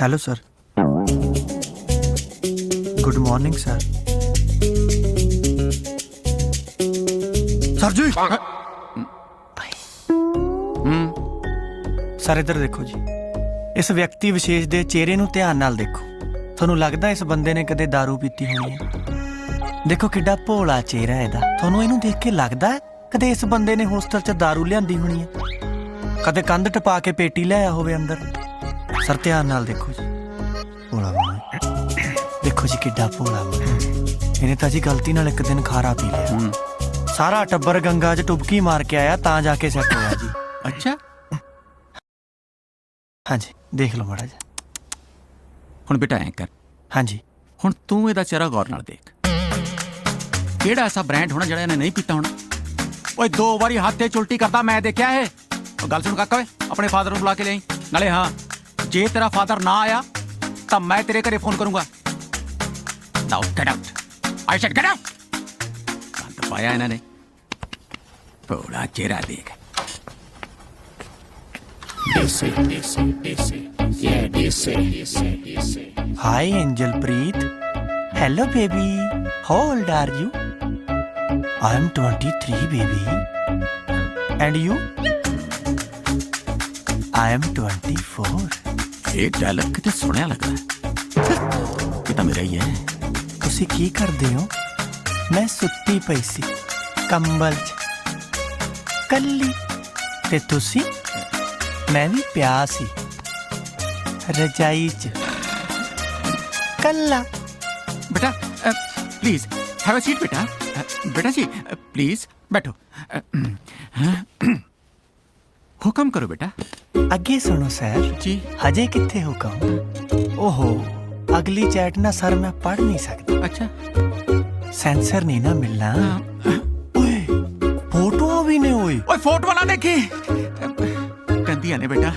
hello sir good morning sir sir ji sir ਇੱਧਰ ਦੇਖੋ ਜੀ ਇਸ ਵਿਅਕਤੀ ਵਿਸ਼ੇਸ਼ ਦੇ ਚਿਹਰੇ ਨੂੰ ਧਿਆਨ ਨਾਲ ਦੇਖੋ ਤੁਹਾਨੂੰ ਲੱਗਦਾ ਇਸ ਬੰਦੇ ਨੇ ਕਦੇ दारू ਪੀਤੀ ਹੋਣੀ ਹੈ ਦੇਖੋ ਕਿੱਡਾ ਭੋਲਾ ਚਿਹਰਾ ਇਹਦਾ ਤੁਹਾਨੂੰ ਇਹਨੂੰ ਦੇਖ ਕੇ ਲੱਗਦਾ ਹੈ ਕਦੇ ਇਸ ਬੰਦੇ ਨੇ ਹੋਸਟਲ 'ਚ दारू ਲਿਆਂਦੀ ਹੋਣੀ ਹੈ ਕਦੇ ਕੰਧ ਟਪਾ ਕੇ ਪੇਟੀ ਲਿਆਇਆ ਹੋਵੇ ਅੰਦਰ ਸਰ ਧਿਆਨ ਨਾਲ ਦੇਖੋ ਜੀ। ਭੋਲਾ ਮੂੰਹ ਦੇਖੋ ਜੀ ਕਿੱਡਾ ਭੋਲਾ ਮੂੰਹ ਇਹਨੇ ਤਾਂ ਜੀ ਗਲਤੀ ਨਾਲ ਇੱਕ ਦਿਨ ਖਾਰਾ ਪੀ ਲਿਆ। ਸਾਰਾ ਟੱਬਰ ਗੰਗਾ 'ਚ ਟੁਬਕੀ ਮਾਰ ਕੇ ਆਇਆ ਤਾਂ ਜਾ ਕੇ ਸੈੱਟ ਹੋਇਆ ਜੀ। ਅੱਛਾ। ਹਾਂਜੀ ਦੇਖ ਲਓ ਮਾੜਾ ਜੀ ਹੁਣ ਬੇਟਾ ਐਂ ਕਰ। ਹਾਂਜੀ। ਹੁਣ ਤੂੰ ਇਹਦਾ ਚਿਹਰਾ ਗੌਰ ਨਾਲ ਦੇਖ। ਕਿਹੜਾ ਐਸਾ ਬ੍ਰਾਂਡ ਹੋਣਾ ਜਿਹੜਾ ਇਹਨੇ ਨਹੀਂ ਪੀਤਾ ਹੋਣਾ? ਓਏ ਦੋ ਵਾਰੀ ਹੱਥ ਤੇ ਉਲਟੀ ਕਰਦਾ ਮੈਂ ਦੇਖਿਆ ਇਹ। ਉਹ ਗੱਲ ਸੁਣ ਕਾਕਾ ਓਏ ਆਪਣੇ ਫਾਦਰ ਨੂੰ ਬੁਲਾ ਕੇ ਲਿਆਈ। ਨਾਲੇ ਹਾਂ ਜੇ ਤੇਰਾ ਫਾਦਰ ਨਾ ਆਇਆ ਤਾਂ ਮੈਂ ਤੇਰੇ ਘਰੇ ਫੋਨ ਕਰੂੰਗਾ। Now get out I said get out ਕੰਦ ਪਾਇਆ ਇਹਨਾਂ ਨੇ। ਬੋੜਾ ਚਿਹਰਾ ਦੇਖ। Hi Angel Preet hello baby how old are you I am 23 baby and you I am 24 ਇਹ ਡਾਇਲੌਗ ਕਿਤੇ ਸੁਣਿਆ ਲੱਗਦਾ ਇਹ ਤਾਂ ਮੇਰਾ ਹੀ ਹੈ। ਤੁਸੀਂ ਕੀ ਕਰਦੇ ਹੋ? ਮੈਂ ਸੁੱਤੀ ਪਈ ਸੀ। ਕੰਬਲ 'ਚ। ਕੱਲੀ। ਤੇ ਤੁਸੀਂ? ਮੈਂ ਵੀ ਪਿਆ ਸੀ। ਰਜਾਈ 'ਚ। ਕੱਲਾ। ਬੇਟਾ ਪਲੀਜ਼ ਹੈਵ ਅ ਸੀਟ ਬੇਟਾ। ਬੇਟਾ ਜੀ ਪਲੀਜ਼ ਬੈਠੋ। ਹੁਕਮ ਕਰੋ, ਬੇਟਾ। ਅੱਗੇ ਸੁਣੋ ਸਰ। ਜੀ। ਹਜੇ ਕਿੱਥੇ ਹੋ ਕੰਮ ਓਹੋ ਅਗਲੀ ਚੈਟ ਨਾ ਸਰ ਮੈਂ ਪੜ ਨਹੀਂ ਸਕਦਾ। ਅੱਛਾ। ਸੈਂਸਰ ਨਹੀਂ ਨਾ ਮਿਲਣਾ। ਓਏ ਫੋਟੋਆਂ ਵੀ ਨਹੀਂ ਹੋਈ ਓਏ ਫੋਟੋਆਂ ਨਾ ਦੇਖੀ। ਕੰਦੀਆਂ ਨੇ ਬੇਟਾ।